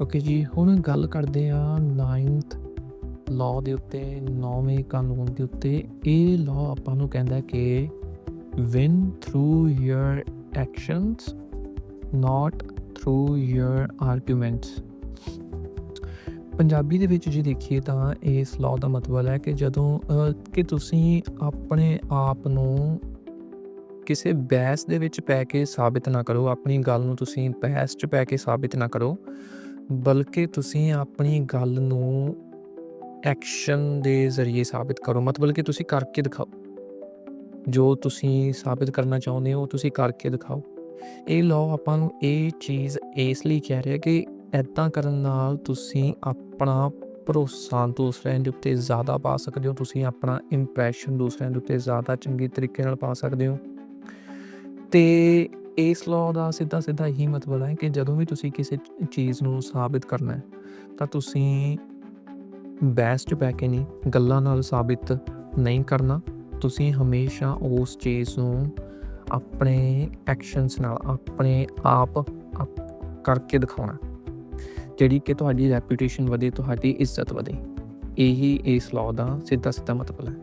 Okay ਜੀ, ਹੁਣ ਗੱਲ ਕਰਦੇ ਆ 9th ਲਾਅ ਦੇ ਉੱਤੇ 9ਵੇਂ ਕਾਨੂੰਨ ਦੇ ਉੱਤੇ। ਇਹ ਲਾਅ ਆਪਾਂ ਨੂੰ ਕਹਿੰਦਾ ਕਿ win through your actions, not through your arguments Punjabi ਦੇ ਵਿੱਚ ਜੇ ਦੇਖੀਏ ਤਾਂ ਇਸ ਲਾਅ ਦਾ ਮਤਲਬ ਹੈ ਕਿ ਜਦੋਂ ਕਿ ਤੁਸੀਂ ਆਪਣੇ ਆਪ ਨੂੰ ਕਿਸੇ ਬਹਿਸ ਦੇ ਵਿੱਚ ਪੈ ਕੇ ਸਾਬਿਤ ਨਾ ਕਰੋ, ਆਪਣੀ ਗੱਲ ਨੂੰ ਤੁਸੀਂ ਬਹਿਸ 'ਚ ਪੈ ਕੇ ਸਾਬਿਤ ਨਾ ਕਰੋ। ਬਲਕਿ ਤੁਸੀਂ ਆਪਣੀ ਗੱਲ ਨੂੰ ਐਕਸ਼ਨ ਦੇ ਜ਼ਰੀਏ ਸਾਬਿਤ ਕਰੋ। ਮਤਲਬ ਕਿ ਤੁਸੀਂ ਕਰਕੇ ਦਿਖਾਓ। ਜੋ ਤੁਸੀਂ ਸਾਬਿਤ ਕਰਨਾ ਚਾਹੁੰਦੇ ਹੋ, ਤੁਸੀਂ ਕਰਕੇ ਦਿਖਾਓ। ਇਹ ਲਾਅ ਆਪਾਂ ਨੂੰ ਇਹ ਚੀਜ਼ ਇਸ ਲਈ ਕਹਿ ਰਿਹਾ ਕਿ ਐਦਾਂ ਕਰਨ ਨਾਲ ਤੁਸੀਂ ਆਪਣਾ ਭਰੋਸਾ ਦੂਸਰਿਆਂ ਦੇ ਉੱਤੇ ਜ਼ਿਆਦਾ ਪਾ ਸਕਦੇ ਹੋ। ਤੁਸੀਂ ਆਪਣਾ ਇੰਪ੍ਰੈਸ਼ਨ ਦੂਸਰਿਆਂ ਦੇ ਉੱਤੇ ਜ਼ਿਆਦਾ ਚੰਗੇ ਤਰੀਕੇ ਨਾਲ ਪਾ ਸਕਦੇ ਹੋ। ਤੇ ਇਸ ਲਾਅ ਦਾ ਸਿੱਧਾ ਸਿੱਧਾ ਇਹੀ ਮਤਲਬ ਹੈ ਕਿ ਜਦੋਂ ਵੀ ਤੁਸੀਂ ਕਿਸੇ ਚੀਜ਼ ਨੂੰ ਸਾਬਿਤ ਕਰਨਾ ਹੈ, ਤਾਂ ਤੁਸੀਂ ਬਹਿਸ 'ਚ ਪੈ ਕੇ ਨਹੀਂ, ਗੱਲਾਂ ਨਾਲ ਸਾਬਿਤ ਨਹੀਂ ਕਰਨਾ। ਤੁਸੀਂ ਹਮੇਸ਼ਾ ਉਸ ਚੀਜ਼ ਨੂੰ ਆਪਣੇ ਐਕਸ਼ਨਸ ਨਾਲ, ਆਪਣੇ ਆਪ ਆਪ ਕਰਕੇ ਦਿਖਾਉਣਾ ਜਿਹੜੀ ਕਿ ਤੁਹਾਡੀ ਰੈਪਿਊਟੇਸ਼ਨ ਵਧੇ, ਤੁਹਾਡੀ ਇੱਜ਼ਤ ਵਧੇ। ਇਹੀ ਇਸ ਲਾਅ ਦਾ ਸਿੱਧਾ ਸਿੱਧਾ ਮਤਲਬ ਹੈ।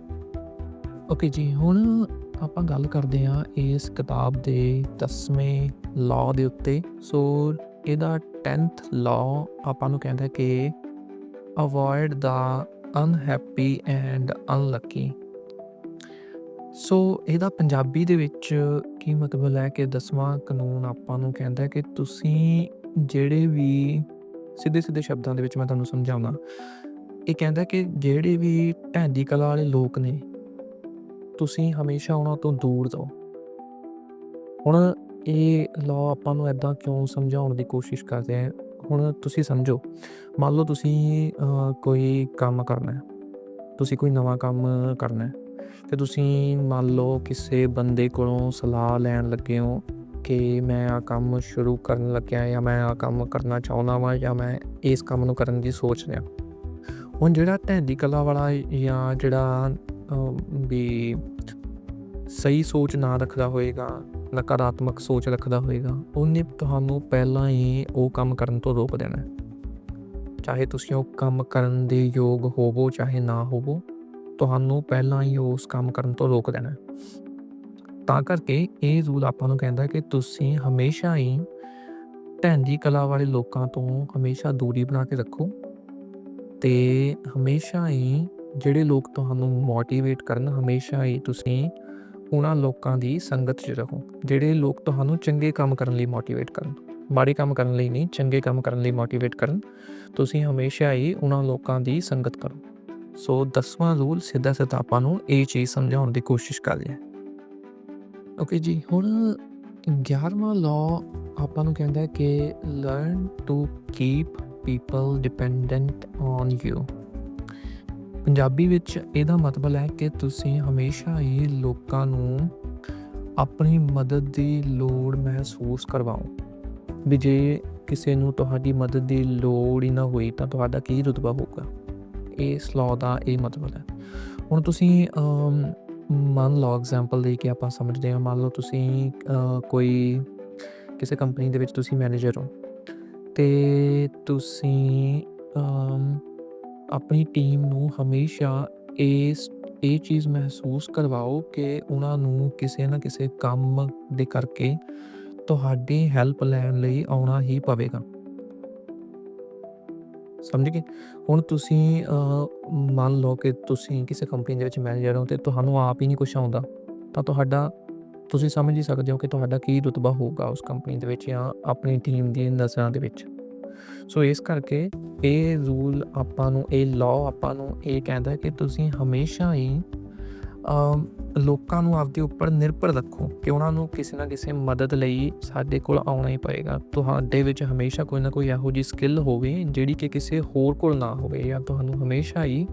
ਓਕੇ ਜੀ, ਹੁਣ ਆਪਾਂ ਗੱਲ ਕਰਦੇ ਹਾਂ ਇਸ ਕਿਤਾਬ ਦੇ 10ਵੇਂ ਲਾਅ ਦੇ ਉੱਤੇ। ਸੋ ਇਹਦਾ 10th ਲਾਅ ਆਪਾਂ ਨੂੰ ਕਹਿੰਦਾ ਕਿ avoid the unhappy and unlucky so ਇਹਦਾ ਪੰਜਾਬੀ ਦੇ ਵਿੱਚ ਕੀ ਮਤਲਬ ਹੈ ਕਿ 10ਵਾਂ ਕਾਨੂੰਨ ਆਪਾਂ ਨੂੰ ਕਹਿੰਦਾ ਕਿ ਤੁਸੀਂ ਜਿਹੜੇ ਵੀ ਸਿੱਧੇ ਸਿੱਧੇ ਸ਼ਬਦਾਂ ਦੇ ਵਿੱਚ ਮੈਂ ਤੁਹਾਨੂੰ ਸਮਝਾਉਣਾ, ਇਹ ਕਹਿੰਦਾ ਕਿ ਜਿਹੜੇ ਵੀ ਢੈਂਦੀ ਕਲਾ ਵਾਲੇ ਲੋਕ ਨੇ ਤੁਸੀਂ ਹਮੇਸ਼ਾ ਉਹਨਾਂ ਤੋਂ ਦੂਰ ਰਹੋ। ਹੁਣ ਇਹ ਲਾਅ ਆਪਾਂ ਨੂੰ ਐਦਾਂ ਕਿਉਂ ਸਮਝਾਉਣ ਦੀ ਕੋਸ਼ਿਸ਼ ਕਰਦੇ ਆ ਹੁਣ ਤੁਸੀਂ ਸਮਝੋ। ਮੰਨ ਲਓ ਤੁਸੀਂ ਕੋਈ ਕੰਮ ਕਰਨਾ ਹੈ। ਤੁਸੀਂ ਕੋਈ ਨਵਾਂ ਕੰਮ ਕਰਨਾ ਹੈ। ਤੇ ਤੁਸੀਂ ਮੰਨ ਲਓ ਕਿਸੇ ਬੰਦੇ ਕੋਲੋਂ ਸਲਾਹ ਲੈਣ ਲੱਗੇ ਹੋ ਕਿ ਮੈਂ ਆ ਕੰਮ ਸ਼ੁਰੂ ਕਰਨ ਲੱਗਿਆ ਜਾਂ ਮੈਂ ਆ ਕੰਮ ਕਰਨਾ ਚਾਹੁੰਦਾ ਵਾਂ ਜਾਂ ਮੈਂ ਇਸ ਕੰਮ ਨੂੰ ਕਰਨ ਦੀ ਸੋਚ ਰਿਹਾ। ਹੁਣ ਜਿਹੜਾ ਢੈਂਦੀ ਕਲਾ ਵਾਲਾ ਜਾਂ ਜਿਹੜਾ ਵੀ ਸਹੀ ਸੋਚ ਨਾ ਰੱਖਦਾ ਹੋਏਗਾ, ਨਕਾਰਾਤਮਕ ਸੋਚ ਰੱਖਦਾ ਹੋਏਗਾ, ਉਹਨੇ ਤੁਹਾਨੂੰ ਪਹਿਲਾਂ ਹੀ ਉਹ ਕੰਮ ਕਰਨ ਤੋਂ ਰੋਕ ਦੇਣਾ ਹੈ। ਚਾਹੇ ਤੁਸੀਂ ਉਹ ਕੰਮ ਕਰਨ ਦੇ ਯੋਗ ਹੋਵੋ, ਚਾਹੇ ਨਾ ਹੋਵੋ, ਤੁਹਾਨੂੰ ਪਹਿਲਾਂ ਹੀ ਉਸ ਕੰਮ ਕਰਨ ਤੋਂ ਰੋਕ ਦੇਣਾ ਹੈ। ਤਾਂ ਕਰਕੇ ਇਹ ਰੂਲ ਆਪਾਂ ਨੂੰ ਕਹਿੰਦਾ ਕਿ ਤੁਸੀਂ ਹਮੇਸ਼ਾ ਹੀ ਢੈਂਦੀ ਕਲਾ ਵਾਲੇ ਲੋਕਾਂ ਤੋਂ ਹਮੇਸ਼ਾ ਦੂਰੀ ਬਣਾ ਕੇ ਰੱਖੋ ਤੇ ਹਮੇਸ਼ਾ ਹੀ ਜਿਹੜੇ ਲੋਕ ਤੁਹਾਨੂੰ ਮੋਟੀਵੇਟ ਕਰਨ ਹਮੇਸ਼ਾ ਹੀ ਤੁਸੀਂ ਉਹਨਾਂ ਲੋਕਾਂ ਦੀ ਸੰਗਤ 'ਚ ਰਹੋ, ਜਿਹੜੇ ਲੋਕ ਤੁਹਾਨੂੰ ਚੰਗੇ ਕੰਮ ਕਰਨ ਲਈ ਮੋਟੀਵੇਟ ਕਰਨ, ਮਾੜੇ ਕੰਮ ਕਰਨ ਲਈ ਨਹੀਂ, ਚੰਗੇ ਕੰਮ ਕਰਨ ਲਈ ਮੋਟੀਵੇਟ ਕਰਨ, ਤੁਸੀਂ ਹਮੇਸ਼ਾ ਹੀ ਉਹਨਾਂ ਲੋਕਾਂ ਦੀ ਸੰਗਤ ਕਰੋ। ਸੋ 10ਵਾਂ ਰੂਲ ਸਿੱਧਾ ਸਿੱਧਾ ਆਪਾਂ ਨੂੰ ਇਹ ਚੀਜ਼ ਸਮਝਾਉਣ ਦੀ ਕੋਸ਼ਿਸ਼ ਕਰ ਰਿਹਾ ਓਕੇ ਜੀ, ਹੁਣ 11ਵਾਂ ਲਾਅ ਆਪਾਂ ਨੂੰ ਕਹਿੰਦਾ ਹੈ ਕਿ learn to keep people dependent on you Punjabi ਵਿੱਚ ਇਹਦਾ ਮਤਲਬ ਹੈ ਕਿ ਤੁਸੀਂ ਹਮੇਸ਼ਾ ਹੀ ਲੋਕਾਂ ਨੂੰ ਆਪਣੀ ਮਦਦ ਦੀ ਲੋੜ ਮਹਿਸੂਸ ਕਰਵਾਓ। ਵੀ ਜੇ ਕਿਸੇ ਨੂੰ ਤੁਹਾਡੀ ਮਦਦ ਦੀ ਲੋੜ ਹੀ ਨਾ ਹੋਈ ਤਾਂ ਤੁਹਾਡਾ ਕੀ ਰੁਤਬਾ ਹੋਊਗਾ? ਇਹ ਲਾਅ ਦਾ ਇਹ ਮਤਲਬ ਹੈ। ਹੁਣ ਤੁਸੀਂ ਮੰਨ ਲਓ ਐਗਜ਼ਾਮਪਲ ਦੇ ਕੇ ਆਪਾਂ ਸਮਝਦੇ ਹਾਂ, ਮੰਨ ਲਓ ਤੁਸੀਂ ਕੋਈ ਕਿਸੇ ਕੰਪਨੀ ਦੇ ਵਿੱਚ ਤੁਸੀਂ ਮੈਨੇਜਰ ਹੋ ਤੇ ਤੁਸੀਂ ਆਪਣੀ ਟੀਮ ਨੂੰ ਹਮੇਸ਼ਾ ਇਸ, ਇਹ ਚੀਜ਼ ਮਹਿਸੂਸ ਕਰਵਾਓ ਕਿ ਉਹਨਾਂ ਨੂੰ ਕਿਸੇ ਨਾ ਕਿਸੇ ਕੰਮ ਦੇ ਕਰਕੇ ਤੁਹਾਡੀ ਹੈਲਪ ਲੈਣ ਲਈ ਆਉਣਾ ਹੀ ਪਵੇਗਾ। ਸਮਝ ਗਏ? ਹੁਣ ਤੁਸੀਂ ਮੰਨ ਲਓ ਕਿ ਤੁਸੀਂ ਕਿਸੇ ਕੰਪਨੀ ਦੇ ਵਿੱਚ ਮੈਨੇਜਰ ਹੋ ਤੇ ਤੁਹਾਨੂੰ ਆਪ ਹੀ ਨਹੀਂ ਕੁਝ ਆਉਂਦਾ, ਤਾਂ ਤੁਹਾਡਾ, ਤੁਸੀਂ ਸਮਝ ਹੀ ਸਕਦੇ ਹੋ ਕਿ ਤੁਹਾਡਾ ਕੀ ਰੁਤਬਾ ਹੋਊਗਾ ਉਸ ਕੰਪਨੀ ਦੇ ਵਿੱਚ ਜਾਂ ਆਪਣੀ ਟੀਮ ਦੀ ਨਜ਼ਰਾਂ ਦੇ ਵਿੱਚ। ਸੋ ਇਸ ਕਰਕੇ ਇਹ ਰੂਲ ਆਪਾਂ ਨੂੰ, ਇਹ ਲਾਅ ਆਪਾਂ ਨੂੰ ਇਹ ਕਹਿੰਦਾ ਕਿ ਤੁਸੀਂ ਹਮੇਸ਼ਾ ਹੀ ਲੋਕਾਂ ਨੂੰ ਆਪਦੇ ਉੱਪਰ ਨਿਰਭਰ ਰੱਖੋ ਕਿ ਉਹਨਾਂ ਨੂੰ ਕਿਸੇ ਨਾ ਕਿਸੇ ਮਦਦ ਲਈ ਸਾਡੇ ਕੋਲ ਆਉਣਾ ਹੀ ਪਏਗਾ। ਤੁਹਾਡੇ ਵਿੱਚ ਹਮੇਸ਼ਾ ਕੋਈ ਨਾ ਕੋਈ ਇਹੋ ਜਿਹੀ ਸਕਿੱਲ ਹੋਵੇ ਜਿਹੜੀ ਕਿ ਕਿਸੇ ਹੋਰ ਕੋਲ ਨਾ ਹੋਵੇ ਜਾਂ ਤੁਹਾਨੂੰ ਹਮੇਸ਼ਾ ਹੀ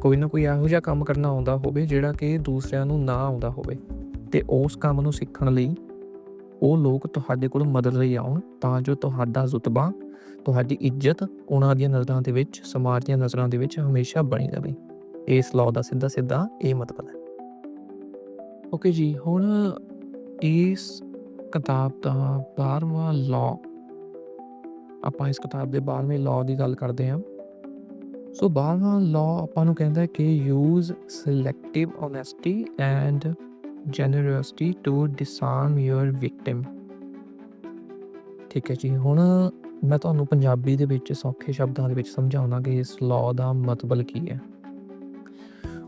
ਕੋਈ ਨਾ ਕੋਈ ਇਹੋ ਜਿਹਾ ਕੰਮ ਕਰਨਾ ਆਉਂਦਾ ਹੋਵੇ ਜਿਹੜਾ ਕਿ ਦੂਸਰਿਆਂ ਨੂੰ ਨਾ ਆਉਂਦਾ ਹੋਵੇ। ਤੇ ਉਸ ਕੰਮ ਨੂੰ ਸਿੱਖਣ ਲਈ ਉਹ ਲੋਕ ਤੁਹਾਡੇ ਕੋਲ ਮਦਦ ਲਈ ਆਉਣ ਤਾਂ ਜੋ ਤੁਹਾਡਾ ਜ਼ੁਤਬਾ ਤੁਹਾਡੀ ਇੱਜ਼ਤ ਉਹਨਾਂ ਦੀਆਂ ਨਜ਼ਰਾਂ ਦੇ ਵਿੱਚ, ਸਮਾਜ ਦੀਆਂ ਨਜ਼ਰਾਂ ਦੇ ਵਿੱਚ ਹਮੇਸ਼ਾ ਬਣੀ ਰਹੇ ਇਸ ਲਾਅ ਦਾ ਸਿੱਧਾ ਸਿੱਧਾ ਇਹ ਮਤਲਬ ਹੈ। ਓਕੇ ਜੀ, ਹੁਣ ਇਸ ਕਿਤਾਬ ਦਾ 12ਵਾਂ ਲਾਅ ਆਪਾਂ ਇਸ ਕਿਤਾਬ ਦੇ 12ਵੇਂ ਲਾਅ ਦੀ ਗੱਲ ਕਰਦੇ ਹਾਂ। ਸੋ 12ਵਾਂ ਲਾਅ ਆਪਾਂ ਨੂੰ ਕਹਿੰਦਾ ਹੈ ਕਿ use selective honesty and generosity to disarm your victim ਠੀਕ ਹੈ ਜੀ, ਹੁਣ ਮੈਂ ਤੁਹਾਨੂੰ ਪੰਜਾਬੀ ਦੇ ਵਿੱਚ ਸੌਖੇ ਸ਼ਬਦਾਂ ਦੇ ਵਿੱਚ ਸਮਝਾਉਣਾ ਕਿ ਇਸ ਲਾਅ ਦਾ ਮਤਲਬ ਕੀ ਹੈ।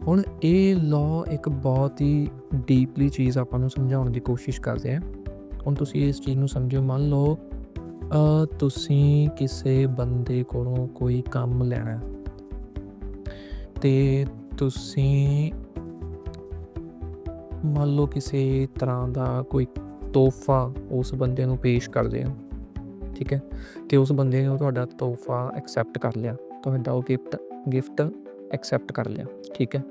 ਹੁਣ ਇਹ ਲਾਅ ਇੱਕ ਬਹੁਤ ਹੀ ਡੀਪਲੀ ਚੀਜ਼ ਆਪਾਂ ਨੂੰ ਸਮਝਾਉਣ ਦੀ ਕੋਸ਼ਿਸ਼ ਕਰਦੇ ਆ ਹੁਣ ਤੁਸੀਂ ਇਸ ਚੀਜ਼ ਨੂੰ ਸਮਝੋ, ਮੰਨ ਲਓ ਤੁਸੀਂ ਕਿਸੇ ਬੰਦੇ ਕੋਲੋਂ ਕੋਈ ਕੰਮ ਲੈਣਾ ਹੈ ਤੇ ਤੁਸੀਂ ਮੰਨ ਲਓ ਕਿਸੇ ਤਰ੍ਹਾਂ ਦਾ ਕੋਈ ਤੋਹਫਾ ਉਸ ਬੰਦੇ ਨੂੰ ਪੇਸ਼ ਕਰਦੇ ਹੋ। ਠੀਕ ਹੈ? ਤੇ ਉਸ ਬੰਦੇ ਨੇ ਉਹ ਤੁਹਾਡਾ ਤੋਹਫਾ ਐਕਸੈਪਟ ਕਰ ਲਿਆ। ਤੁਹਾਡਾ ਉਹ ਗਿਫਟ ਗਿਫਟ ਐਕਸੈਪਟ ਕਰ ਲਿਆ, ਠੀਕ ਹੈ?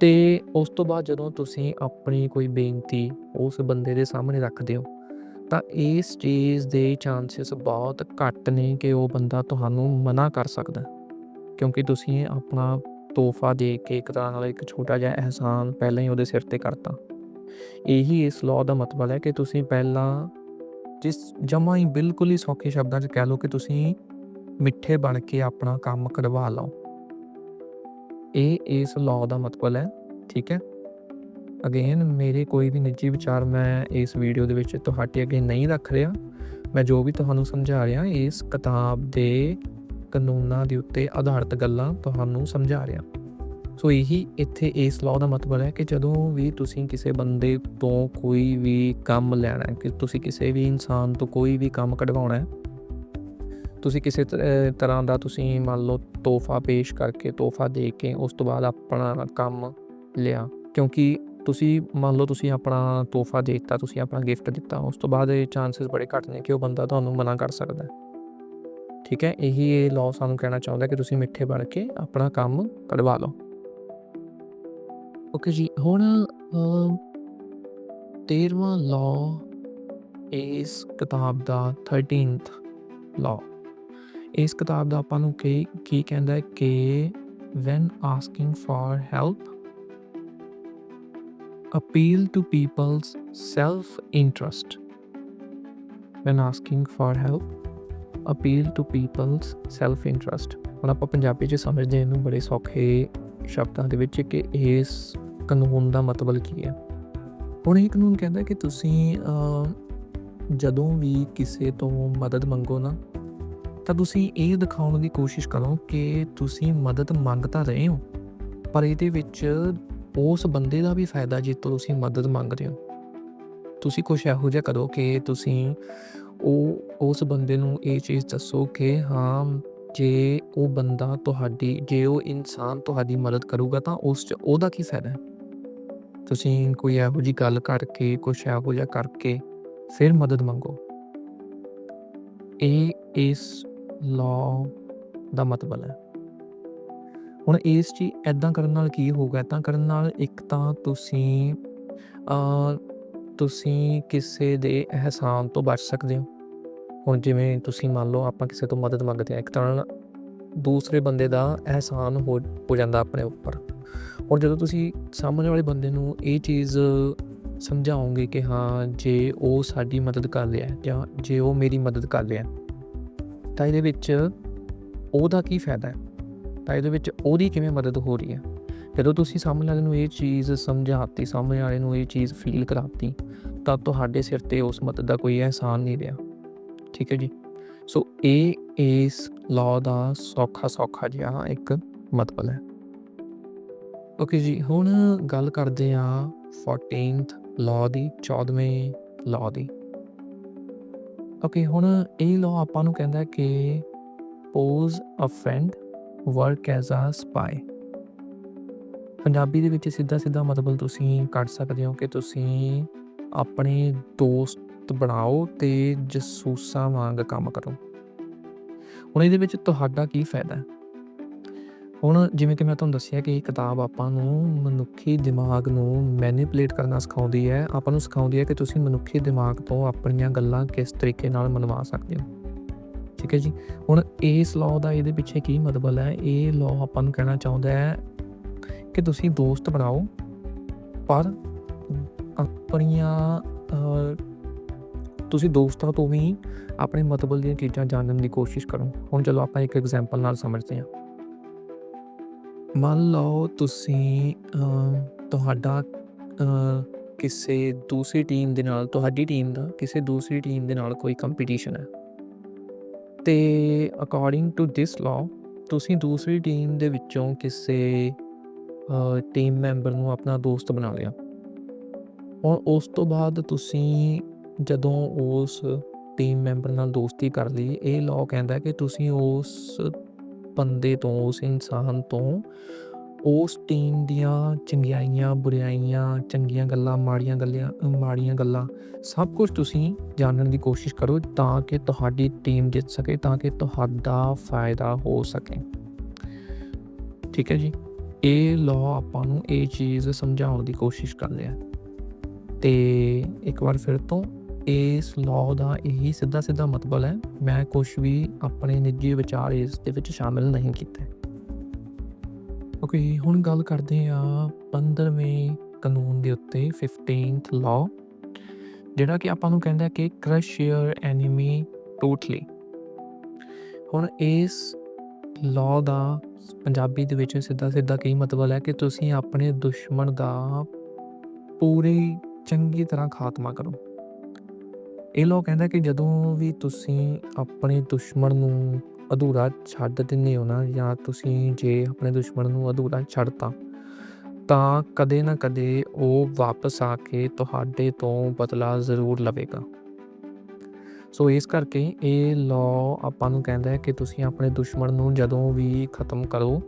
ਤੇ ਉਸ ਤੋਂ ਬਾਅਦ ਜਦੋਂ ਤੁਸੀਂ ਆਪਣੀ ਕੋਈ ਬੇਨਤੀ ਉਸ ਬੰਦੇ ਦੇ ਸਾਹਮਣੇ ਰੱਖਦੇ ਹੋ, ਤਾਂ ਇਸ ਚੀਜ਼ ਦੇ ਚਾਂਸਸ ਬਹੁਤ ਘੱਟ ਨੇ ਕਿ ਉਹ ਬੰਦਾ ਤੁਹਾਨੂੰ ਮਨਾ ਕਰ ਸਕਦਾ ਕਿਉਂਕਿ ਤੁਸੀਂ ਆਪਣਾ ਤੋਹਫਾ ਦੇ ਕੇ ਇੱਕ ਤਰ੍ਹਾਂ ਨਾਲ ਇੱਕ ਛੋਟਾ ਜਿਹਾ ਅਹਿਸਾਨ ਪਹਿਲਾਂ ਹੀ ਉਹਦੇ ਸਿਰ ਤੇ ਕਰਤਾ। ਇਹੀ ਇਸ ਲਾਅ ਦਾ ਮਤਲਬ ਹੈ ਕਿ ਤੁਸੀਂ ਪਹਿਲਾਂ ਜਿਸ ਜਮਾਂ ਹੀ ਬਿਲਕੁਲ ਹੀ ਸੌਖੇ ਸ਼ਬਦਾਂ 'ਚ ਕਹਿ ਲਓ ਕਿ ਤੁਸੀਂ ਮਿੱਠੇ ਬਣ ਕੇ ਆਪਣਾ ਕੰਮ ਕਢਵਾ ਲਓ। ਇਹ ਇਸ ਲਾਅ ਦਾ ਮਤਲਬ ਹੈ, ਠੀਕ ਹੈ? ਅਗੇਨ ਮੇਰੇ ਕੋਈ ਵੀ ਨਿੱਜੀ ਵਿਚਾਰ ਮੈਂ ਇਸ ਵੀਡੀਓ ਦੇ ਵਿੱਚ ਤੁਹਾਡੇ ਅੱਗੇ ਨਹੀਂ ਰੱਖ ਰਿਹਾ। ਮੈਂ ਜੋ ਵੀ ਤੁਹਾਨੂੰ ਸਮਝਾ ਰਿਹਾ, ਇਸ ਕਿਤਾਬ ਦੇ ਕਾਨੂੰਨਾਂ ਦੇ ਉੱਤੇ ਆਧਾਰਿਤ ਗੱਲਾਂ ਤੁਹਾਨੂੰ ਸਮਝਾ ਰਿਹਾ। ਸੋ ਇਹੀ ਇੱਥੇ ਇਸ ਲਾਅ ਦਾ ਮਤਲਬ ਹੈ ਕਿ ਜਦੋਂ ਵੀ ਤੁਸੀਂ ਕਿਸੇ ਬੰਦੇ ਤੋਂ ਕੋਈ ਵੀ ਕੰਮ ਲੈਣਾ ਹੈ, ਕਿ ਤੁਸੀਂ ਕਿਸੇ ਵੀ ਇਨਸਾਨ ਤੋਂ ਕੋਈ ਵੀ ਕੰਮ ਕਢਵਾਉਣਾ ਹੈ, ਤੁਸੀਂ ਕਿਸੇ ਤ- ਤਰ੍ਹਾਂ ਦਾ ਤੁਸੀਂ ਮੰਨ ਲਓ ਤੋਹਫਾ ਪੇਸ਼ ਕਰਕੇ ਤੋਹਫਾ ਦੇ ਕੇ ਉਸ ਤੋਂ ਬਾਅਦ ਆਪਣਾ ਕੰਮ ਲਿਆ, ਕਿਉਂਕਿ ਤੁਸੀਂ ਮੰਨ ਲਓ ਤੁਸੀਂ ਆਪਣਾ ਤੋਹਫਾ ਦੇ ਦਿੱਤਾ, ਤੁਸੀਂ ਆਪਣਾ ਗਿਫਟ ਦਿੱਤਾ, ਉਸ ਤੋਂ ਬਾਅਦ ਇਹ ਚਾਂਸਸ ਬੜੇ ਘੱਟ ਨੇ ਕਿ ਉਹ ਬੰਦਾ ਤੁਹਾਨੂੰ ਮਨਾ ਕਰ ਸਕਦਾ ਹੈ। ਠੀਕ ਹੈ? ਇਹੀ ਇਹ ਲਾਅ ਸਾਨੂੰ ਕਹਿਣਾ ਚਾਹੁੰਦਾ ਕਿ ਤੁਸੀਂ ਮਿੱਠੇ ਬਣ ਕੇ ਆਪਣਾ ਕੰਮ ਕਢਵਾ ਲਓ। ਓਕੇ ਜੀ ਹੁਣ ਅਮ, 13ਵਾਂ ਲਾਅ ਇਸ ਕਿਤਾਬ ਦਾ 13th ਲਾਅ ਇਸ ਕਿਤਾਬ ਦਾ ਆਪਾਂ ਨੂੰ ਕੀ ਕੀ ਕਹਿੰਦਾ ਹੈ ਕਿ when asking for help appeal to people's self interest when asking for help appeal to people's self interest ਹੁਣ ਆਪਾਂ ਪੰਜਾਬੀ 'ਚ ਸਮਝਦੇ ਹਾਂ ਇਹਨੂੰ ਬੜੇ ਸੌਖੇ ਸ਼ਬਦਾਂ ਦੇ ਵਿੱਚ ਕਿ ਇਸ ਕਾਨੂੰਨ ਦਾ ਮਤਲਬ ਕੀ ਹੈ? ਹੁਣ ਇਹ ਕਾਨੂੰਨ ਕਹਿੰਦਾ ਕਿ ਤੁਸੀਂ ਜਦੋਂ ਵੀ ਕਿਸੇ ਤੋਂ ਮਦਦ ਮੰਗੋ ਨਾ, ਤਾਂ ਤੁਸੀਂ ਇਹ ਦਿਖਾਉਣ ਦੀ ਕੋਸ਼ਿਸ਼ ਕਰੋ ਕਿ ਤੁਸੀਂ ਮਦਦ ਮੰਗ ਤਾਂ ਰਹੇ ਹੋ, ਪਰ ਇਹਦੇ ਵਿੱਚ ਉਸ ਬੰਦੇ ਦਾ ਵੀ ਫਾਇਦਾ ਜਿੱਤੋਂ ਤੁਸੀਂ ਮਦਦ ਮੰਗ ਰਹੇ ਹੋ। ਤੁਸੀਂ ਕੁਛ ਇਹੋ ਜਿਹਾ ਕਰੋ ਕਿ ਤੁਸੀਂ ਉਹ, ਉਸ ਬੰਦੇ ਨੂੰ ਇਹ ਚੀਜ਼ ਦੱਸੋ ਕਿ ਹਾਂ ਜੇ ਉਹ ਬੰਦਾ ਤੁਹਾਡੀ, ਜੇ ਉਹ ਇਨਸਾਨ ਤੁਹਾਡੀ ਮਦਦ ਕਰੂਗਾ ਤਾਂ ਉਸ 'ਚ ਉਹਦਾ ਕੀ ਫਾਇਦਾ ਹੈ? ਤੁਸੀਂ ਕੋਈ ਇਹੋ ਜਿਹੀ ਗੱਲ ਕਰਕੇ, ਕੁਛ ਇਹੋ ਜਿਹਾ ਕਰਕੇ ਫਿਰ ਮਦਦ ਮੰਗੋ। ਇਹ ਇਸ ਲਾਅ ਦਾ ਮਤਲਬ ਹੈ। ਹੁਣ ਇਸ ਚੀ ਐਦਾਂ ਕਰਨ ਨਾਲ ਕੀ ਹੋਊਗਾ? ਐਦਾਂ ਕਰਨ ਨਾਲ ਇੱਕ ਤਾਂ ਤੁਸੀਂ ਤੁਸੀਂ ਕਿਸੇ ਦੇ ਅਹਿਸਾਨ ਤੋਂ ਬਚ ਸਕਦੇ ਹੋ। ਹੁਣ ਜਿਵੇਂ ਤੁਸੀਂ ਮੰਨ ਲਓ ਆਪਾਂ ਕਿਸੇ ਤੋਂ ਮਦਦ ਮੰਗਦੇ ਹਾਂ, ਇੱਕ ਤਰ੍ਹਾਂ ਦੂਸਰੇ ਬੰਦੇ ਦਾ ਅਹਿਸਾਨ ਹੋ ਹੋ ਜਾਂਦਾ ਆਪਣੇ ਉੱਪਰ। ਔਰ ਜਦੋਂ ਤੁਸੀਂ ਸਾਹਮਣੇ ਵਾਲੇ ਬੰਦੇ ਨੂੰ ਇਹ ਚੀਜ਼ ਸਮਝਾਉਂਗੇ ਕਿ ਹਾਂ, ਜੇ ਉਹ ਸਾਡੀ ਮਦਦ ਕਰ ਰਿਹਾ ਹੈ ਜਾਂ ਜੇ ਉਹ ਮੇਰੀ ਮਦਦ ਕਰ ਰਿਹਾ ਤਾਂ ਇਹਦੇ ਵਿੱਚ ਉਹਦਾ ਕੀ ਫਾਇਦਾ ਹੈ? ਤਾਂ ਇਹਦੇ ਵਿੱਚ ਉਹਦੀ ਕਿਵੇਂ ਮਦਦ ਹੋ ਰਹੀ ਹੈ? ਜਦੋਂ ਤੁਸੀਂ ਸਾਹਮਣੇ ਵਾਲੇ ਨੂੰ ਇਹ ਚੀਜ਼ ਸਮਝਾਤੀ, ਸਾਹਮਣੇ ਵਾਲੇ ਨੂੰ ਇਹ ਚੀਜ਼ ਫੀਲ ਕਰਾਤੀ, ਤਾਂ ਤੁਹਾਡੇ ਸਿਰ ਤੇ ਉਸ ਮਦਦ ਦਾ ਕੋਈ ਅਹਿਸਾਨ ਨਹੀਂ ਰਿਹਾ। ਠੀਕ ਹੈ ਜੀ। ਸੋ ਇਹ ਇਸ ਲਾਅ ਦਾ ਸੌਖਾ ਸੌਖਾ ਜਿਹਾ ਇੱਕ ਮਤਲਬ ਹੈ। ਓਕੇ ਜੀ, ਹੁਣ ਗੱਲ ਕਰਦੇ ਆ 14th ਲਾਅ ਦੀ 14ਵੇਂ ਲਾਅ ਦੀ। ਓਕੇ ਹੁਣ ਇਹ ਲਾਅ ਆਪਾਂ ਨੂੰ ਕਹਿੰਦਾ ਕਿ pose a friend work as a spy Punjabi ਦੇ ਵਿੱਚ ਸਿੱਧਾ ਸਿੱਧਾ ਮਤਲਬ ਤੁਸੀਂ ਕੱਢ ਸਕਦੇ ਹੋ ਕਿ ਤੁਸੀਂ ਆਪਣੇ ਦੋਸਤ ਬਣਾਓ ਤੇ ਜਸੂਸਾਂ ਵਾਂਗ ਕੰਮ ਕਰੋ। ਹੁਣ ਇਹਦੇ ਵਿੱਚ ਤੁਹਾਡਾ ਕੀ ਫਾਇਦਾ ਹੈ? ਹੁਣ ਜਿਵੇਂ ਕਿ ਮੈਂ ਤੁਹਾਨੂੰ ਦੱਸਿਆ ਕਿ ਇਹ ਕਿਤਾਬ ਆਪਾਂ ਨੂੰ ਮਨੁੱਖੀ ਦਿਮਾਗ ਨੂੰ ਮੈਨੀਪੂਲੇਟ ਕਰਨਾ ਸਿਖਾਉਂਦੀ ਹੈ, ਆਪਾਂ ਨੂੰ ਸਿਖਾਉਂਦੀ ਹੈ ਕਿ ਤੁਸੀਂ ਮਨੁੱਖੀ ਦਿਮਾਗ ਤੋਂ ਆਪਣੀਆਂ ਗੱਲਾਂ ਕਿਸ ਤਰੀਕੇ ਨਾਲ ਮਨਵਾ ਸਕਦੇ ਹੋ। ਠੀਕ ਹੈ ਜੀ? ਹੁਣ ਇਸ ਲਾਅ ਦਾ ਇਹਦੇ ਪਿੱਛੇ ਕੀ ਮਤਲਬ ਹੈ? ਇਹ ਲਾਅ ਆਪਾਂ ਨੂੰ ਕਹਿਣਾ ਚਾਹੁੰਦਾ ਹੈ ਕਿ ਤੁਸੀਂ ਦੋਸਤ ਬਣਾਓ, ਪਰ ਆਪਣੀਆਂ ਤੁਸੀਂ ਦੋਸਤਾਂ ਤੋਂ ਵੀ ਆਪਣੇ ਮਤਲਬ ਦੀਆਂ ਚੀਜ਼ਾਂ ਜਾਣਨ ਦੀ ਕੋਸ਼ਿਸ਼ ਕਰੋ। ਹੁਣ ਚਲੋ ਆਪਾਂ ਇੱਕ ਐਗਜ਼ਾਮਪਲ ਨਾਲ ਸਮਝਦੇ ਹਾਂ। ਮੰਨ ਲਓ ਤੁਸੀਂ ਤੁਹਾਡਾ ਕਿਸੇ ਦੂਸਰੀ ਟੀਮ ਦੇ ਨਾਲ, ਤੁਹਾਡੀ ਟੀਮ ਦਾ ਕਿਸੇ ਦੂਸਰੀ ਟੀਮ ਦੇ ਨਾਲ ਕੋਈ ਕੰਪੀਟੀਸ਼ਨ ਹੈ। ਤੇ ਅਕੋਰਡਿੰਗ ਟੂ ਥਿਸ ਲਾਅ ਤੁਸੀਂ ਦੂਸਰੀ ਟੀਮ ਦੇ ਵਿੱਚੋਂ ਕਿਸੇ ਟੀਮ ਮੈਂਬਰ ਨੂੰ ਆਪਣਾ ਦੋਸਤ ਬਣਾ ਲਿਆ। ਔਰ ਉਸ ਤੋਂ ਬਾਅਦ ਤੁਸੀਂ ਜਦੋਂ ਉਸ ਟੀਮ ਮੈਂਬਰ ਨਾਲ ਦੋਸਤੀ ਕਰ ਲਈ, ਇਹ ਲਾਅ ਕਹਿੰਦਾ ਕਿ ਤੁਸੀਂ ਉਸ ਬੰਦੇ ਤੋਂ, ਉਸ ਇਨਸਾਨ ਤੋਂ ਉਸ ਟੀਮ ਦੀਆਂ ਚੰਗਿਆਈਆਂ ਬੁਰਾਈਆਂ ਚੰਗੀਆਂ ਗੱਲਾਂ, ਮਾੜੀਆਂ ਗੱਲਾਂ ਮਾੜੀਆਂ ਗੱਲਾਂ ਸਭ ਕੁਝ ਤੁਸੀਂ ਜਾਣਨ ਦੀ ਕੋਸ਼ਿਸ਼ ਕਰੋ ਤਾਂ ਕਿ ਤੁਹਾਡੀ ਟੀਮ ਜਿੱਤ ਸਕੇ, ਤਾਂ ਕਿ ਤੁਹਾਡਾ ਫਾਇਦਾ ਹੋ ਸਕੇ। ਠੀਕ ਹੈ ਜੀ? ਇਹ ਲਾਅ ਆਪਾਂ ਨੂੰ ਇਹ ਚੀਜ਼ ਸਮਝਾਉਣ ਦੀ ਕੋਸ਼ਿਸ਼ ਕਰ ਰਿਹਾ। ਤੇ ਇੱਕ ਵਾਰ ਫਿਰ ਤੋਂ ਇਸ ਲਾਅ ਦਾ ਇਹੀ ਸਿੱਧਾ ਸਿੱਧਾ ਮਤਲਬ ਹੈ, ਮੈਂ ਕੁਝ ਵੀ ਆਪਣੇ ਨਿੱਜੀ ਵਿਚਾਰ ਇਸ ਦੇ ਵਿੱਚ ਸ਼ਾਮਿਲ ਨਹੀਂ ਕੀਤੇ। ਓਕੇ ਹੁਣ ਗੱਲ ਕਰਦੇ ਆ 15ਵੇਂ ਕਾਨੂੰਨ ਦੇ ਉੱਤੇ 15th ਲਾਅ ਜਿਹੜਾ ਕਿ ਆਪਾਂ ਨੂੰ ਕਹਿੰਦਾ ਕਿ ਕ੍ਰਸ਼ ਯਰ ਐਨੀਮੀ ਟੋਟਲੀ ਹੁਣ ਇਸ ਲਾਅ ਦਾ ਪੰਜਾਬੀ ਦੇ ਵਿੱਚ ਸਿੱਧਾ ਸਿੱਧਾ ਕੀ ਮਤਲਬ ਹੈ ਕਿ ਤੁਸੀਂ ਆਪਣੇ ਦੁਸ਼ਮਣ ਦਾ ਪੂਰੀ ਚੰਗੀ ਤਰ੍ਹਾਂ ਖਾਤਮਾ ਕਰੋ। ਇਹ ਲੋ ਕਹਿੰਦਾ ਕਿ ਜਦੋਂ ਵੀ ਤੁਸੀਂ ਆਪਣੇ ਦੁਸ਼ਮਣ ਨੂੰ ਅਧੂਰਾ ਛੱਡ ਦਿੰਦੇ ਹੋ ਨਾ, ਜਾਂ ਤੁਸੀਂ ਜੇ ਆਪਣੇ ਦੁਸ਼ਮਣ ਨੂੰ ਅਧੂਰਾ ਛੱਡਤਾ, ਤਾਂ ਕਦੇ ਨਾ ਕਦੇ ਉਹ ਵਾਪਸ ਆ ਕੇ ਤੁਹਾਡੇ ਤੋਂ ਬਦਲਾ ਜ਼ਰੂਰ ਲਵੇਗਾ। ਸੋ ਇਸ ਕਰਕੇ ਇਹ ਲਾਅ ਆਪਾਂ ਨੂੰ ਕਹਿੰਦਾ ਹੈ ਕਿ ਤੁਸੀਂ ਆਪਣੇ ਦੁਸ਼ਮਣ ਨੂੰ ਜਦੋਂ ਵੀ ਖਤਮ ਕਰੋ,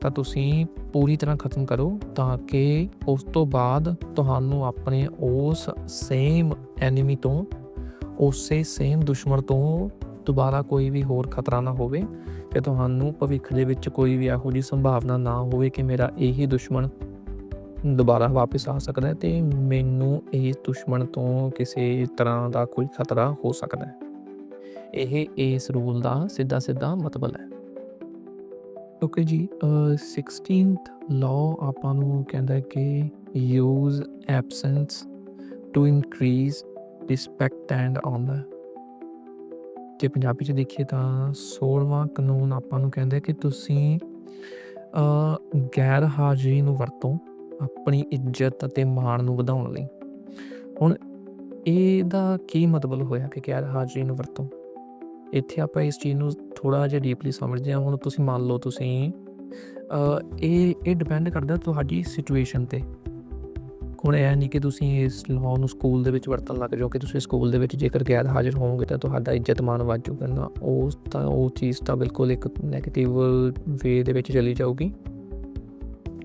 ਤਾਂ ਤੁਸੀਂ ਪੂਰੀ ਤਰ੍ਹਾਂ ਖਤਮ ਕਰੋ, ਤਾਂ ਕਿ ਉਸ ਤੋਂ ਬਾਅਦ ਤੁਹਾਨੂੰ ਆਪਣੇ ਉਸ ਸੇਮ ਐਨੀਮੀ ਤੋਂ ਉਸੇ ਸੇਮ ਦੁਸ਼ਮਣ ਤੋਂ ਦੁਬਾਰਾ ਕੋਈ ਵੀ ਹੋਰ ਖਤਰਾ ਨਾ ਹੋਵੇ ਤੇ ਤੁਹਾਨੂੰ ਭਵਿੱਖ ਦੇ ਵਿੱਚ ਕੋਈ ਵੀ ਇਹੋ ਜਿਹੀ ਸੰਭਾਵਨਾ ਨਾ ਹੋਵੇ ਕਿ ਮੇਰਾ ਇਹੀ ਦੁਸ਼ਮਣ ਦੁਬਾਰਾ ਵਾਪਸ ਆ ਸਕਦਾ ਹੈ ਤੇ ਮੈਨੂੰ ਇਸ ਦੁਸ਼ਮਣ ਤੋਂ ਕਿਸੇ ਤਰ੍ਹਾਂ ਦਾ ਕੋਈ ਖਤਰਾ ਹੋ ਸਕਦਾ ਹੈ। ਇਹ ਇਸ ਰੂਲ ਦਾ ਸਿੱਧਾ ਸਿੱਧਾ ਮਤਲਬ ਹੈ। ਓਕੇ ਜੀ 16th ਲਾਅ ਆਪਾਂ ਨੂੰ ਕਹਿੰਦਾ ਕਿ use absence to increase respect and honour ਜੇ ਪੰਜਾਬੀ ਚ ਦੇਖੀਏ ਤਾਂ 16ਵਾਂ ਕਾਨੂੰਨ ਆਪਾਂ ਨੂੰ ਕਹਿੰਦੇ ਕਿ ਤੁਸੀਂ ਅ, ਗੈਰ ਹਾਜ਼ਰੀ ਨੂੰ ਵਰਤੋ ਆਪਣੀ ਇੱਜ਼ਤ ਅਤੇ ਮਾਣ ਨੂੰ ਵਧਾਉਣ ਲਈ। ਹੁਣ ਇਹਦਾ ਕੀ ਮਤਲਬ ਹੋਇਆ ਕਿ ਗੈਰ ਹਾਜ਼ਰੀ ਨੂੰ ਵਰਤੋ? ਇੱਥੇ ਆਪਾਂ ਇਸ ਚੀਜ਼ ਨੂੰ ਥੋੜਾ ਜਿਹਾ ਡੀਪਲੀ ਸਮਝਦੇ ਹਾਂ। ਹੁਣ ਤੁਸੀਂ ਮੰਨ ਲਓ ਤੁਸੀਂ ਇਹ ਇਹ ਡਿਪੈਂਡ ਕਰਦਾ ਤੁਹਾਡੀ ਸਿਚੁਏਸ਼ਨ ਤੇ। ਹੁਣ ਇਹ ਨਹੀਂ ਕਿ ਤੁਸੀਂ ਇਸ ਲਾਅ ਨੂੰ ਸਕੂਲ ਦੇ ਵਿੱਚ ਵਰਤਣ ਲੱਗ ਜਾਓ ਕਿ ਤੁਸੀਂ ਸਕੂਲ ਦੇ ਵਿੱਚ ਜੇਕਰ ਗੈਰ ਹਾਜ਼ਰ ਹੋਵੋਗੇ ਤਾਂ ਤੁਹਾਡਾ ਇੱਜ਼ਤ ਮਾਨ ਵੱਧ ਜਾਊਗਾ ਨਾ। ਉਸ ਤਾਂ ਉਹ ਚੀਜ਼ ਤਾਂ ਬਿਲਕੁਲ ਇੱਕ 네ਗੇਟਿਵ ਵੇ ਦੇ ਵਿੱਚ ਚਲੀ ਜਾਊਗੀ।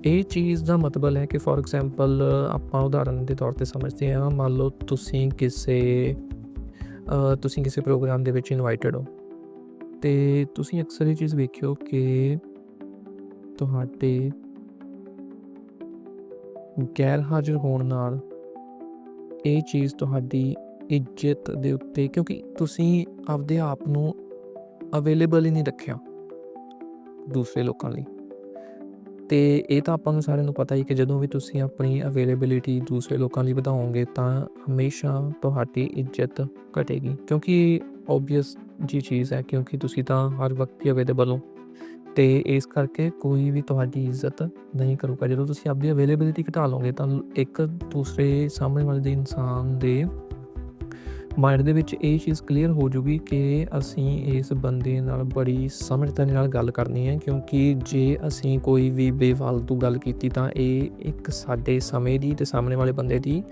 ਇਹ ਚੀਜ਼ ਦਾ ਮਤਲਬ ਹੈ ਕਿ ਫੋਰ ਐਗਜ਼ਾਮਪਲ ਆਪਾਂ ਉਦਾਹਰਨ ਦੇ ਤੌਰ ਤੇ ਸਮਝਦੇ ਹਾਂ, ਮੰਨ ਲਓ ਤੁਸੀਂ ਕਿਸੇ ਤੁਸੀਂ ਕਿਸੇ ਪ੍ਰੋਗਰਾਮ ਦੇ ਵਿੱਚ ਇਨਵਾਈਟਡ ਹੋ ਤੇ ਤੁਸੀਂ ਅਕਸਰ ਇਹ ਚੀਜ਼ ਵੇਖਿਓ ਕਿ ਤੁਹਾਡੇ ਗੈਰ ਹਾਜ਼ਰ ਹੋਣ ਨਾਲ ਇਹ ਚੀਜ਼ ਤੁਹਾਡੀ ਇੱਜ਼ਤ ਦੇ ਉੱਤੇ, ਕਿਉਂਕਿ ਤੁਸੀਂ ਆਪਦੇ ਆਪ ਨੂੰ ਅਵੇਲੇਬਲ ਹੀ ਨਹੀਂ ਰੱਖਿਆ ਦੂਸਰੇ ਲੋਕਾਂ ਲਈ। ਤੇ ਇਹ ਤਾਂ ਆਪਾਂ ਨੂੰ ਸਾਰਿਆਂ ਨੂੰ ਪਤਾ ਹੀ ਕਿ ਜਦੋਂ ਵੀ ਤੁਸੀਂ ਆਪਣੀ ਅਵੇਲੇਬਿਲਿਟੀ ਦੂਸਰੇ ਲੋਕਾਂ ਲਈ ਵਧਾਓਗੇ, ਤਾਂ ਹਮੇਸ਼ਾ ਤੁਹਾਡੀ ਇੱਜ਼ਤ ਘਟੇਗੀ। ਕਿਉਂਕਿ ਓਬਵੀਅਸ ਜੀ ਚੀਜ਼ ਹੈ, ਕਿਉਂਕਿ ਤੁਸੀਂ ਤਾਂ ਹਰ ਵਕਤ ਹੀ ਅਵੇਲੇਬਲ ਹੋ। ਤੇ ਇਸ ਕਰਕੇ ਕੋਈ ਵੀ ਤੁਹਾਡੀ ਇੱਜ਼ਤ ਨਹੀਂ ਕਰੂਗਾ। ਜਦੋਂ ਤੁਸੀਂ ਆਪਦੀ ਅਵੇਲੇਬਿਲਿਟੀ ਘਟਾ ਲਓਗੇ ਤਾਂ ਇੱਕ ਦੂਸਰੇ ਸਾਹਮਣੇ ਵਾਲੇ ਦੇ ਇਨਸਾਨ ਦੇ ਮਾਈਂਡ ਦੇ ਵਿੱਚ ਇਹ ਚੀਜ਼ ਕਲੀਅਰ ਹੋ ਜੂਗੀ ਕਿ ਅਸੀਂ ਇਸ ਬੰਦੇ ਨਾਲ ਬੜੀ ਸਮਝਦਾਰੀ ਨਾਲ ਗੱਲ ਕਰਨੀ ਹੈ, ਕਿਉਂਕਿ ਜੇ ਅਸੀਂ ਕੋਈ ਵੀ ਬੇਫਾਲਤੂ ਗੱਲ ਕੀਤੀ ਤਾਂ ਇਹ ਇੱਕ ਸਾਡੇ ਸਮੇਂ ਦੀ ਤੇ ਸਾਹਮਣੇ ਵਾਲੇ ਬੰਦੇ ਦੀ,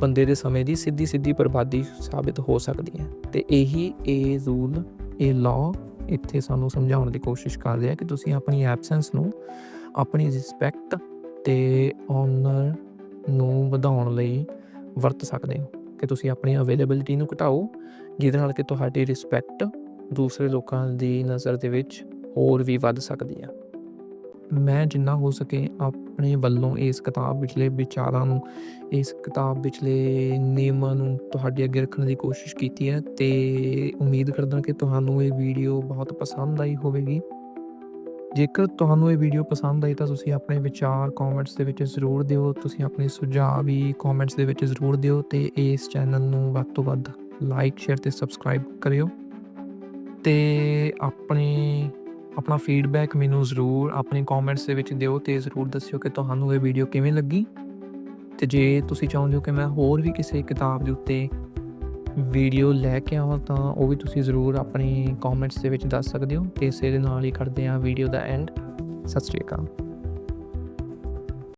ਬੰਦੇ ਦੇ ਸਮੇਂ ਦੀ ਸਿੱਧੀ ਸਿੱਧੀ ਬਰਬਾਦੀ ਸਾਬਿਤ ਹੋ ਸਕਦੀ ਹੈ। ਤੇ ਇਹੀ ਇਹ ਰੂਲ ਇਹ ਲਾਅ ਇੱਥੇ ਸਾਨੂੰ ਸਮਝਾਉਣ ਦੀ ਕੋਸ਼ਿਸ਼ ਕਰਦੇ ਆ ਕਿ ਤੁਸੀਂ ਆਪਣੀ ਐਬਸੈਂਸ ਨੂੰ ਆਪਣੀ ਰਿਸਪੈਕਟ ਤੇ ਓਨਰ ਨੂੰ ਵਧਾਉਣ ਲਈ ਵਰਤ ਸਕਦੇ ਹੋ। ਕਿ ਤੁਸੀਂ ਆਪਣੀ ਅਵੇਲੇਬਿਲਟੀ ਨੂੰ ਘਟਾਓ, ਜਿਹਦੇ ਨਾਲ ਕਿ ਤੁਹਾਡੀ ਰਿਸਪੈਕਟ ਦੂਸਰੇ ਲੋਕਾਂ ਦੀ ਨਜ਼ਰ ਦੇ ਵਿੱਚ ਹੋਰ ਵੀ ਵੱਧ ਸਕਦੀ ਹੈ ਮੈਂ ਜਿੰਨਾ ਹੋ ਸਕੇ ਆਪ ਆਪਣੇ ਵੱਲੋਂ ਇਸ ਕਿਤਾਬ ਵਿਚਲੇ ਵਿਚਾਰਾਂ ਨੂੰ, ਇਸ ਕਿਤਾਬ ਵਿਚਲੇ ਨਿਯਮਾਂ ਨੂੰ ਤੁਹਾਡੇ ਅੱਗੇ ਰੱਖਣ ਦੀ ਕੋਸ਼ਿਸ਼ ਕੀਤੀ ਹੈ ਤੇ ਉਮੀਦ ਕਰਦਾ ਕਿ ਤੁਹਾਨੂੰ ਇਹ ਵੀਡੀਓ ਬਹੁਤ ਪਸੰਦ ਆਈ ਹੋਵੇਗੀ। ਜੇਕਰ ਤੁਹਾਨੂੰ ਇਹ ਵੀਡੀਓ ਪਸੰਦ ਆਈ ਤਾਂ ਤੁਸੀਂ ਆਪਣੇ ਵਿਚਾਰ ਕਮੈਂਟਸ ਦੇ ਵਿੱਚ ਜ਼ਰੂਰ ਦਿਓ, ਤੁਸੀਂ ਆਪਣੇ ਸੁਝਾਅ ਵੀ ਕਮੈਂਟਸ ਦੇ ਵਿੱਚ ਜ਼ਰੂਰ ਦਿਓ ਤੇ ਇਸ ਚੈਨਲ ਨੂੰ ਵੱਧ ਤੋਂ ਵੱਧ ਲਾਈਕ ਸ਼ੇਅਰ ਤੇ ਸਬਸਕ੍ਰਾਈਬ ਕਰਿਓ। ਤੇ ਆਪਣੇ ਆਪਣਾ ਫੀਡਬੈਕ ਮੈਨੂੰ ਜ਼ਰੂਰ ਆਪਣੇ ਕਮੈਂਟਸ ਦੇ ਵਿੱਚ ਦਿਓ ਤੇ ਜ਼ਰੂਰ ਦੱਸਿਓ ਕਿ ਤੁਹਾਨੂੰ ਇਹ ਵੀਡੀਓ ਕਿਵੇਂ ਲੱਗੀ। ਤੇ ਜੇ ਤੁਸੀਂ ਚਾਹੁੰਦੇ ਹੋ ਕਿ ਮੈਂ ਹੋਰ ਵੀ ਕਿਸੇ ਕਿਤਾਬ ਦੇ ਉੱਤੇ ਵੀਡੀਓ ਲੈ ਕੇ ਆਵਾਂ ਤਾਂ ਉਹ ਵੀ ਤੁਸੀਂ ਜ਼ਰੂਰ ਆਪਣੇ ਕਮੈਂਟਸ ਦੇ ਵਿੱਚ ਦੱਸ ਸਕਦੇ ਹੋ। ਤੇ ਇਸੇ ਦੇ ਨਾਲ ਹੀ ਕਰਦੇ ਹਾਂ ਵੀਡੀਓ ਦਾ ਐਂਡ ਸਤਿ ਸ਼੍ਰੀ ਅਕਾਲ।